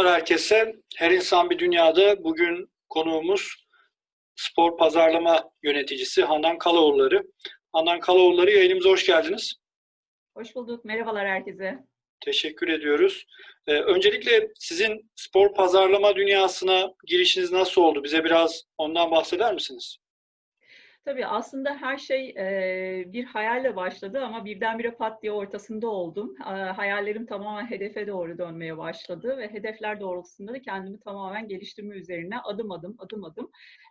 Selamlar herkese. Her insan bir dünyada. Bugün konuğumuz spor pazarlama yöneticisi Handan Kalaoğulları. Handan Kalaoğulları yayınımıza hoş geldiniz. Hoş bulduk. Merhabalar herkese. Teşekkür ediyoruz. Ee, öncelikle sizin spor pazarlama dünyasına girişiniz nasıl oldu? Bize biraz ondan bahseder misiniz? Tabii aslında her şey e, bir hayalle başladı ama birdenbire pat diye ortasında oldum. E, hayallerim tamamen hedefe doğru dönmeye başladı ve hedefler doğrultusunda da kendimi tamamen geliştirme üzerine adım adım adım adım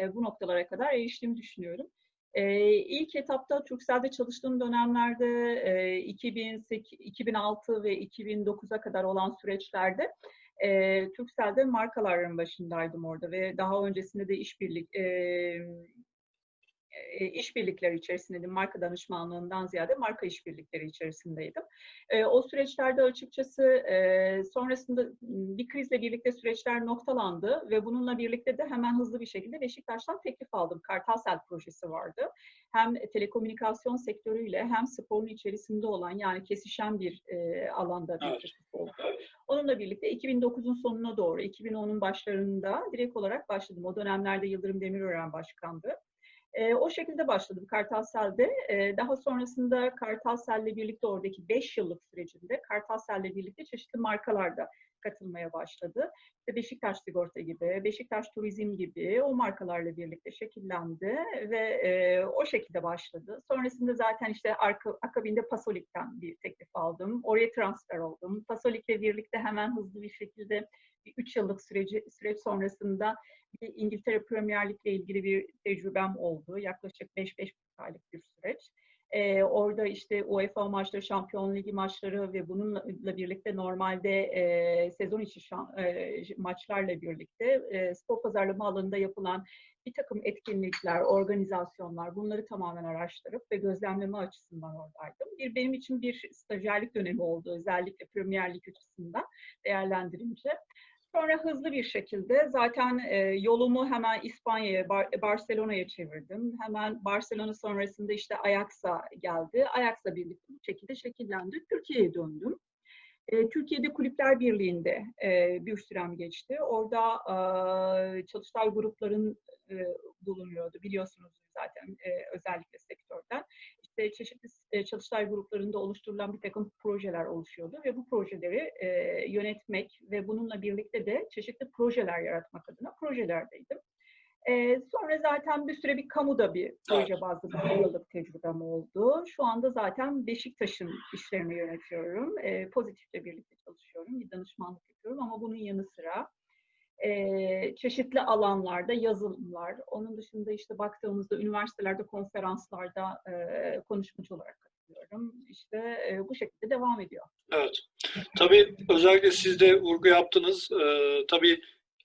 e, bu noktalara kadar eriştiğimi düşünüyorum. E, ilk etapta Turkcell'de çalıştığım dönemlerde e, 2008, 2006 ve 2009'a kadar olan süreçlerde e, Turkcell'de markaların başındaydım orada ve daha öncesinde de işbirlik e, e, işbirlikleri içerisindeydim. Marka danışmanlığından ziyade marka işbirlikleri içerisindeydim. E, o süreçlerde açıkçası e, sonrasında bir krizle birlikte süreçler noktalandı ve bununla birlikte de hemen hızlı bir şekilde Beşiktaş'tan teklif aldım. Kartalsel projesi vardı. Hem telekomünikasyon sektörüyle hem sporun içerisinde olan yani kesişen bir e, alanda bir Evet. oldu. Onunla birlikte 2009'un sonuna doğru, 2010'un başlarında direkt olarak başladım. O dönemlerde Yıldırım Demirören başkandı. E, o şekilde başladım Kartalsel'de. E, daha sonrasında Kartalsel'le birlikte oradaki 5 yıllık sürecinde Kartalsel'le birlikte çeşitli markalarda katılmaya başladı. İşte Beşiktaş Sigorta gibi, Beşiktaş Turizm gibi o markalarla birlikte şekillendi ve e, o şekilde başladı. Sonrasında zaten işte arka, akabinde Pasolik'ten bir teklif aldım. Oraya transfer oldum. Pasolik'le birlikte hemen hızlı bir şekilde bir 3 yıllık süreci süreç sonrasında bir İngiltere Premier Lig'le ilgili bir tecrübem oldu. Yaklaşık 5-5,5 aylık bir süreç. Ee, orada işte UEFA maçları, Şampiyon Ligi maçları ve bununla birlikte normalde e, sezon içi şan, e, maçlarla birlikte e, spor pazarlama alanında yapılan bir takım etkinlikler, organizasyonlar bunları tamamen araştırıp ve gözlemleme açısından oradaydım. Bir benim için bir stajyerlik dönemi oldu özellikle Premier Lig açısından değerlendirince. Sonra hızlı bir şekilde zaten e, yolumu hemen İspanya'ya, Bar- Barcelona'ya çevirdim. Hemen Barcelona sonrasında işte Ajax'a geldi. Ajax'la birlikte bu şekilde şekillendi. Türkiye'ye döndüm. E, Türkiye'de Kulüpler Birliği'nde e, bir sürem geçti. Orada e, çalıştay grupların e, bulunuyordu biliyorsunuz zaten e, özellikle sektörden. İşte çeşitli e, çalıştay gruplarında oluşturulan bir takım projeler oluşuyordu ve bu projeleri e, yönetmek ve bununla birlikte de çeşitli projeler yaratmak adına projelerdeydim. E, sonra zaten bir süre bir kamuda bir proje bazlı bir yıllık tecrübem oldu. Şu anda zaten Beşiktaş'ın işlerini yönetiyorum. E, pozitifle birlikte çalışıyorum, bir danışmanlık yapıyorum ama bunun yanı sıra e, çeşitli alanlarda yazılımlar, onun dışında işte baktığımızda üniversitelerde, konferanslarda e, konuşmacı olarak katılıyorum. İşte e, bu şekilde devam ediyor. Evet. Tabii özellikle siz de vurgu yaptınız. Ee, tabii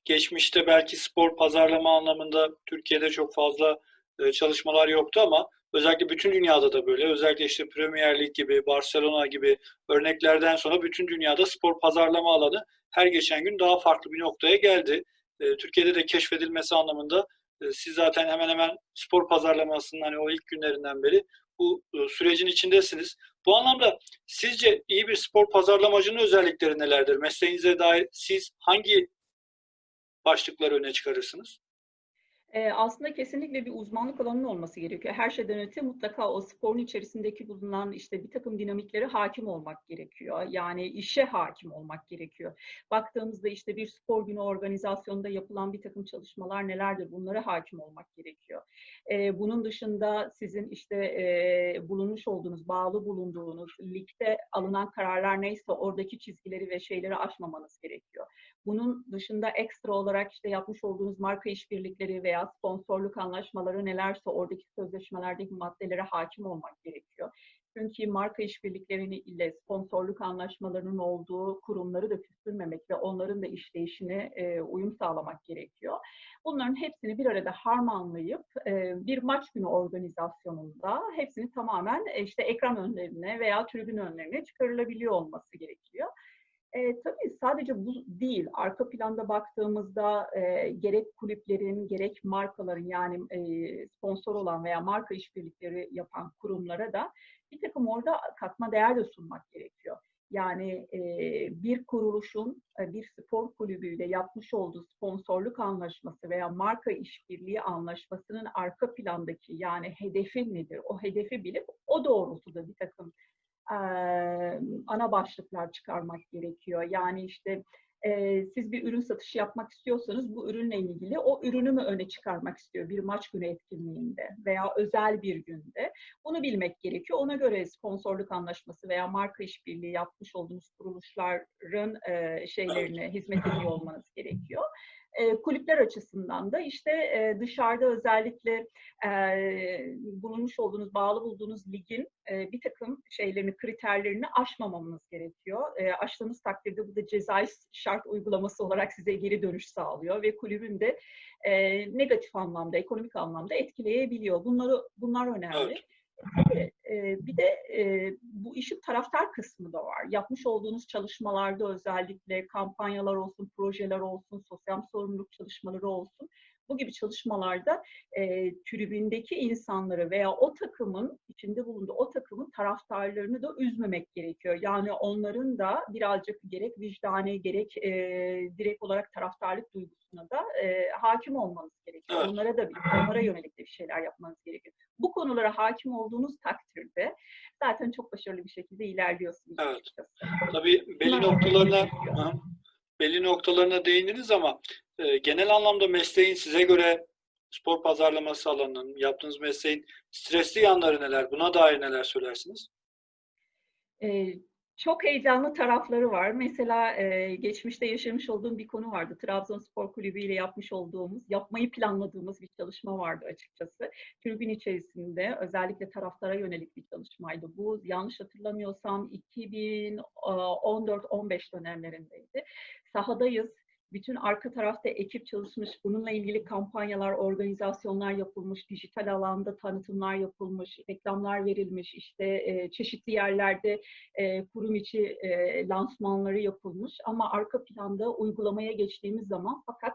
geçmişte belki spor pazarlama anlamında Türkiye'de çok fazla e, çalışmalar yoktu ama özellikle bütün dünyada da böyle. Özellikle işte Premier Lig gibi, Barcelona gibi örneklerden sonra bütün dünyada spor pazarlama alanı her geçen gün daha farklı bir noktaya geldi. E, Türkiye'de de keşfedilmesi anlamında e, siz zaten hemen hemen spor pazarlamasının hani o ilk günlerinden beri bu e, sürecin içindesiniz. Bu anlamda sizce iyi bir spor pazarlamacının özellikleri nelerdir? Mesleğinize dair siz hangi başlıkları öne çıkarırsınız? Ee, aslında kesinlikle bir uzmanlık alanının olması gerekiyor. Her şeyden öte mutlaka o sporun içerisindeki bulunan işte bir takım dinamiklere hakim olmak gerekiyor. Yani işe hakim olmak gerekiyor. Baktığımızda işte bir spor günü organizasyonunda yapılan bir takım çalışmalar nelerdir? Bunlara hakim olmak gerekiyor. Ee, bunun dışında sizin işte e, bulunmuş olduğunuz, bağlı bulunduğunuz ligde alınan kararlar neyse oradaki çizgileri ve şeyleri aşmamanız gerekiyor. Bunun dışında ekstra olarak işte yapmış olduğunuz marka işbirlikleri veya sponsorluk anlaşmaları nelerse oradaki sözleşmelerdeki maddelere hakim olmak gerekiyor. Çünkü marka işbirliklerini ile sponsorluk anlaşmalarının olduğu kurumları da küstürmemek ve onların da işleyişine e, uyum sağlamak gerekiyor. Bunların hepsini bir arada harmanlayıp e, bir maç günü organizasyonunda hepsini tamamen e, işte ekran önlerine veya tribün önlerine çıkarılabiliyor olması gerekiyor. E, tabii sadece bu değil. Arka planda baktığımızda e, gerek kulüplerin, gerek markaların yani e, sponsor olan veya marka işbirlikleri yapan kurumlara da bir takım orada katma değer de sunmak gerekiyor. Yani e, bir kuruluşun e, bir spor kulübüyle yapmış olduğu sponsorluk anlaşması veya marka işbirliği anlaşmasının arka plandaki yani hedefi nedir? O hedefi bilip o doğrultuda bir takım ana başlıklar çıkarmak gerekiyor. Yani işte siz bir ürün satışı yapmak istiyorsanız bu ürünle ilgili o ürünü mü öne çıkarmak istiyor bir maç günü etkinliğinde veya özel bir günde. Bunu bilmek gerekiyor. Ona göre sponsorluk anlaşması veya marka işbirliği yapmış olduğunuz kuruluşların şeylerine hizmet ediyor olmanız gerekiyor. E, kulüpler açısından da işte e, dışarıda özellikle e, bulunmuş olduğunuz, bağlı bulduğunuz ligin e, bir takım şeylerini, kriterlerini aşmamamız gerekiyor. E, aştığınız takdirde bu da cezai şart uygulaması olarak size geri dönüş sağlıyor ve kulübün de negatif anlamda, ekonomik anlamda etkileyebiliyor. Bunları bunlar önemli. Evet. Bir de bu işin taraftar kısmı da var. Yapmış olduğunuz çalışmalarda özellikle kampanyalar olsun, projeler olsun, sosyal sorumluluk çalışmaları olsun. Bu gibi çalışmalarda e, tribündeki insanları veya o takımın, içinde bulunduğu o takımın taraftarlarını da üzmemek gerekiyor. Yani onların da birazcık gerek vicdani gerek e, direkt olarak taraftarlık duygusuna da e, hakim olmanız gerekiyor. Evet. Onlara da onlara yönelik de bir şeyler yapmanız gerekiyor. Bu konulara hakim olduğunuz takdirde zaten çok başarılı bir şekilde ilerliyorsunuz. Evet. açıkçası. Tabii belli noktalarına belli noktalarına değindiniz ama e, genel anlamda mesleğin size göre spor pazarlaması alanının, yaptığınız mesleğin stresli yanları neler? Buna dair neler söylersiniz? Ee, çok heyecanlı tarafları var. Mesela e, geçmişte yaşamış olduğum bir konu vardı. Trabzonspor Kulübü ile yapmış olduğumuz, yapmayı planladığımız bir çalışma vardı açıkçası. Tribün içerisinde özellikle taraftara yönelik bir çalışmaydı. Bu yanlış hatırlamıyorsam 2014-15 dönemlerindeydi. Sahadayız. Bütün arka tarafta ekip çalışmış, bununla ilgili kampanyalar, organizasyonlar yapılmış, dijital alanda tanıtımlar yapılmış, reklamlar verilmiş, işte e, çeşitli yerlerde e, kurum içi e, lansmanları yapılmış. Ama arka planda uygulamaya geçtiğimiz zaman fakat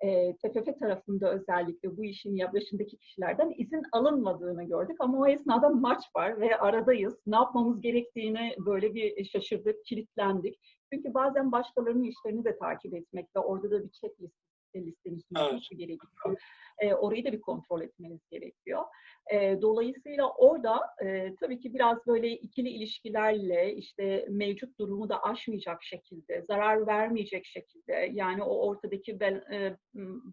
e, TFF tarafında özellikle bu işin başındaki kişilerden izin alınmadığını gördük. Ama o esnada maç var ve aradayız. Ne yapmamız gerektiğini böyle bir şaşırdık, kilitlendik. Çünkü bazen başkalarının işlerini de takip etmek ve orada da bir checklist listeniz sunulması gerekiyor. E, orayı da bir kontrol etmeniz gerekiyor. E, dolayısıyla orada e, tabii ki biraz böyle ikili ilişkilerle işte mevcut durumu da aşmayacak şekilde, zarar vermeyecek şekilde yani o ortadaki bel, e,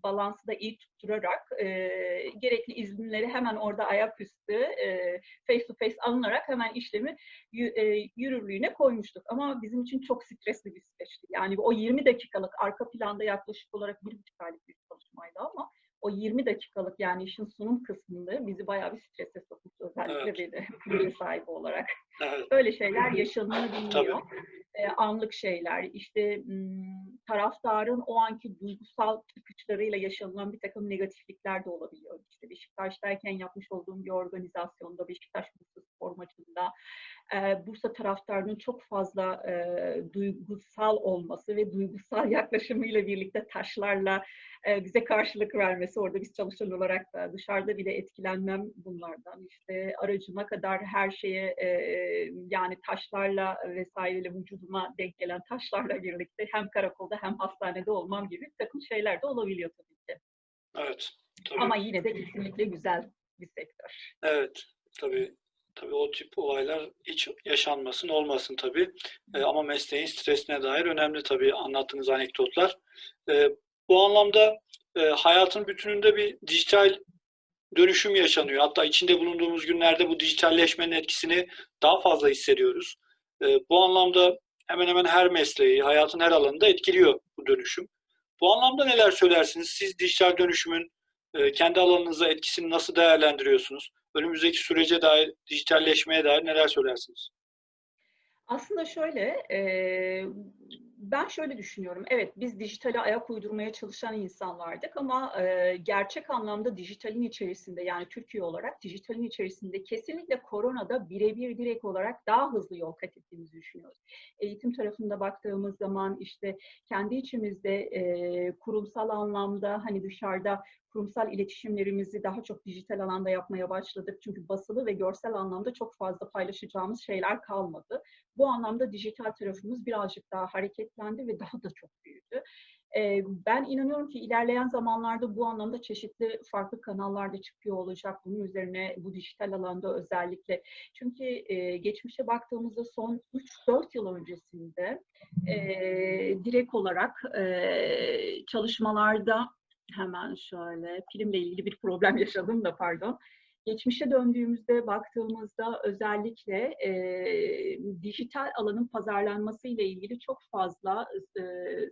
balansı da iyi tutturarak e, gerekli izinleri hemen orada ayaküstü e, face to face alınarak hemen işlemi e, yürürlüğüne koymuştuk. Ama bizim için çok stresli bir süreçti. Yani o 20 dakikalık arka planda yaklaşık olarak bir buçuk aylık bir çalışmaydı ama o 20 dakikalık yani işin sunum kısmında bizi bayağı bir strese sokmuştu. Özellikle Evet. beni sahibi olarak. Evet. Öyle şeyler yaşanabiliyor. E, anlık şeyler, işte taraftarın o anki duygusal çıkışlarıyla yaşanılan bir takım negatiflikler de olabiliyor. İşte Beşiktaş'tayken yapmış olduğum bir organizasyonda, Beşiktaş Bursa Spor maçında e, Bursa taraftarının çok fazla e, duygusal olması ve duygusal yaklaşımıyla birlikte taşlarla e, bize karşılık vermesi. Orada biz çalışan olarak da dışarıda bile etkilenmem bunlardan. İşte aracıma kadar her şeye e, yani taşlarla vesaireyle vücuduma denk gelen taşlarla birlikte hem karakolda hem hastanede olmam gibi takım şeyler de olabiliyor tabii ki. Evet. Tabii. Ama yine de kesinlikle güzel bir sektör. Evet. Tabii. Tabii o tip olaylar hiç yaşanmasın, olmasın tabii. E, ama mesleğin stresine dair önemli tabii anlattığınız anekdotlar. E, bu anlamda e, hayatın bütününde bir dijital dönüşüm yaşanıyor. Hatta içinde bulunduğumuz günlerde bu dijitalleşmenin etkisini daha fazla hissediyoruz. E, bu anlamda hemen hemen her mesleği, hayatın her alanında etkiliyor bu dönüşüm. Bu anlamda neler söylersiniz? Siz dijital dönüşümün e, kendi alanınıza etkisini nasıl değerlendiriyorsunuz? Önümüzdeki sürece dair, dijitalleşmeye dair neler söylersiniz? Aslında şöyle, ben şöyle düşünüyorum. Evet, biz dijitale ayak uydurmaya çalışan insanlardık ama e, gerçek anlamda dijitalin içerisinde yani Türkiye olarak dijitalin içerisinde kesinlikle koronada birebir direkt olarak daha hızlı yol kat ettiğimizi düşünüyoruz. Eğitim tarafında baktığımız zaman işte kendi içimizde e, kurumsal anlamda hani dışarıda kurumsal iletişimlerimizi daha çok dijital alanda yapmaya başladık. Çünkü basılı ve görsel anlamda çok fazla paylaşacağımız şeyler kalmadı. Bu anlamda dijital tarafımız birazcık daha hareketlendi ve daha da çok büyüdü. Ben inanıyorum ki ilerleyen zamanlarda bu anlamda çeşitli farklı kanallarda çıkıyor olacak. Bunun üzerine bu dijital alanda özellikle. Çünkü geçmişe baktığımızda son 3-4 yıl öncesinde direkt olarak çalışmalarda hemen şöyle filmle ilgili bir problem yaşadım da pardon. Geçmişe döndüğümüzde baktığımızda özellikle e, dijital alanın pazarlanması ile ilgili çok fazla e,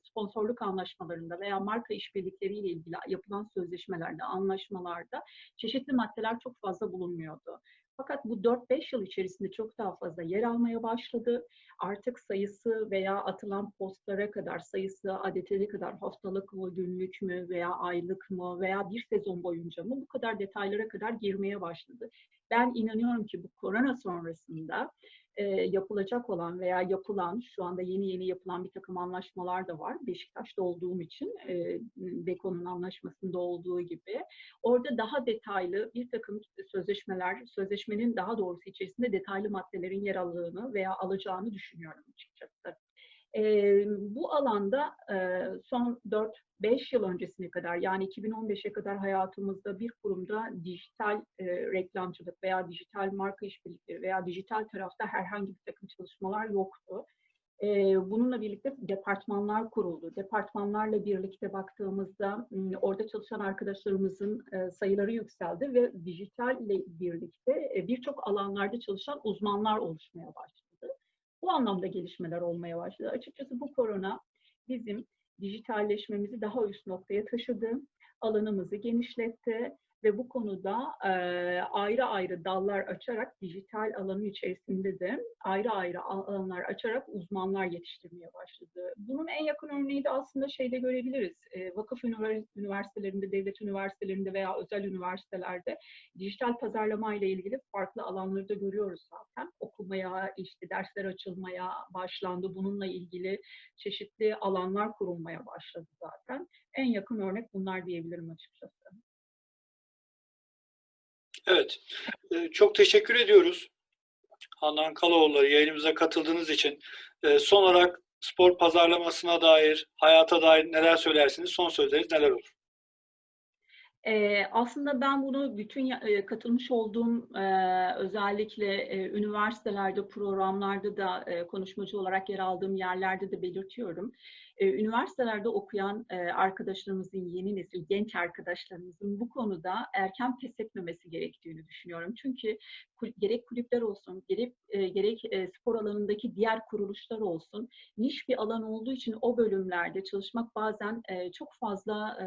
sponsorluk anlaşmalarında veya marka işbirlikleriyle ilgili yapılan sözleşmelerde, anlaşmalarda çeşitli maddeler çok fazla bulunmuyordu. Fakat bu 4-5 yıl içerisinde çok daha fazla yer almaya başladı. Artık sayısı veya atılan postlara kadar, sayısı adetine kadar haftalık mı, günlük mü veya aylık mı veya bir sezon boyunca mı bu kadar detaylara kadar girmeye başladı. Ben inanıyorum ki bu korona sonrasında e, yapılacak olan veya yapılan, şu anda yeni yeni yapılan bir takım anlaşmalar da var. Beşiktaş'ta olduğum için e, Beko'nun anlaşmasında olduğu gibi. Orada daha detaylı bir takım sözleşmeler, sözleşmenin daha doğrusu içerisinde detaylı maddelerin yer aldığını veya alacağını düşünüyorum açıkçası. E, bu alanda e, son 4-5 yıl öncesine kadar yani 2015'e kadar hayatımızda bir kurumda dijital e, reklamcılık veya dijital marka işbirlikleri veya dijital tarafta herhangi bir takım çalışmalar yoktu. Bununla birlikte departmanlar kuruldu. Departmanlarla birlikte baktığımızda orada çalışan arkadaşlarımızın sayıları yükseldi ve dijitalle birlikte birçok alanlarda çalışan uzmanlar oluşmaya başladı. Bu anlamda gelişmeler olmaya başladı. Açıkçası bu korona bizim dijitalleşmemizi daha üst noktaya taşıdı, alanımızı genişletti ve bu konuda e, ayrı ayrı dallar açarak dijital alanın içerisinde de ayrı ayrı alanlar açarak uzmanlar yetiştirmeye başladı. Bunun en yakın örneği de aslında şeyde görebiliriz. E, vakıf üniversitelerinde, devlet üniversitelerinde veya özel üniversitelerde dijital pazarlama ile ilgili farklı alanları da görüyoruz zaten. Okumaya, işte dersler açılmaya başlandı. Bununla ilgili çeşitli alanlar kurulmaya başladı zaten. En yakın örnek bunlar diyebilirim açıkçası. Evet. Ee, Çok teşekkür ediyoruz. Handan Kalaoğulları yayınımıza katıldığınız için. Ee, Son olarak spor pazarlamasına dair, hayata dair neler söylersiniz? Son sözleriniz neler olur? Ee, aslında ben bunu bütün e, katılmış olduğum e, özellikle e, üniversitelerde, programlarda da konuşmacı olarak yer aldığım yerlerde de belirtiyorum. E, üniversitelerde okuyan e, arkadaşlarımızın, yeni nesil genç arkadaşlarımızın bu konuda erken pes etmemesi gerektiğini düşünüyorum. Çünkü gerek kulüpler olsun, gerek, e, gerek e, spor alanındaki diğer kuruluşlar olsun, niş bir alan olduğu için o bölümlerde çalışmak bazen çok fazla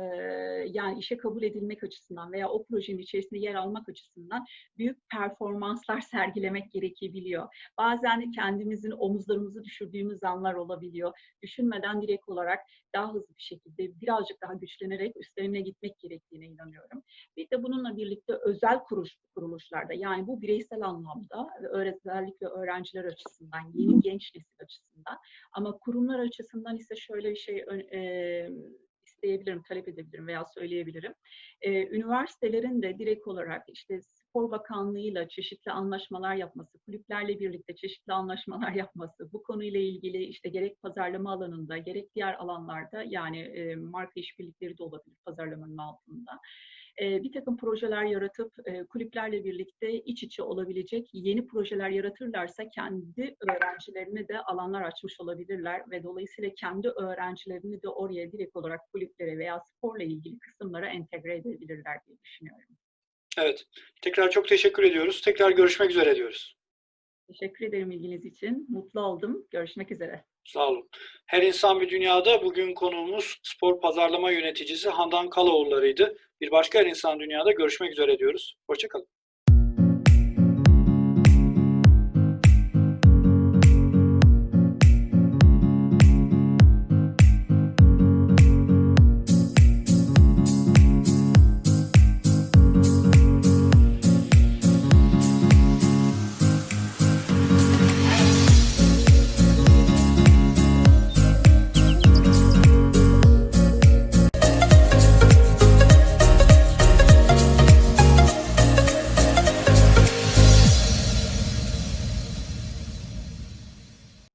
yani işe kabul edilmek açısından veya o projenin içerisinde yer almak açısından büyük performanslar sergilemek gerekebiliyor. Bazen kendimizin omuzlarımızı düşürdüğümüz anlar olabiliyor. Düşünmeden direkt olarak daha hızlı bir şekilde birazcık daha güçlenerek üstlerine gitmek gerektiğine inanıyorum. Bir de bununla birlikte özel kuruş, kuruluşlarda yani bu bireysel anlamda ve özellikle öğrenciler açısından, yeni genç nesil açısından ama kurumlar açısından ise şöyle bir şey e, isteyebilirim, talep edebilirim veya söyleyebilirim. Ee, üniversitelerin de direkt olarak işte Spor Bakanlığı'yla çeşitli anlaşmalar yapması, kulüplerle birlikte çeşitli anlaşmalar yapması, bu konuyla ilgili işte gerek pazarlama alanında, gerek diğer alanlarda yani e, marka işbirlikleri de olabilir pazarlamanın altında. E, bir takım projeler yaratıp e, kulüplerle birlikte iç içe olabilecek yeni projeler yaratırlarsa kendi öğrencilerine de alanlar açmış olabilirler ve dolayısıyla kendi öğrencilerini de oraya direkt olarak kulüplere veya sporla ilgili kısımlara entegre edebilirler diye düşünüyorum. Evet. Tekrar çok teşekkür ediyoruz. Tekrar görüşmek üzere diyoruz. Teşekkür ederim ilginiz için. Mutlu oldum. Görüşmek üzere. Sağ olun. Her insan bir dünyada bugün konuğumuz spor pazarlama yöneticisi Handan Kalaoğulları'ydı. Bir başka Her insan dünyada görüşmek üzere diyoruz. Hoşçakalın.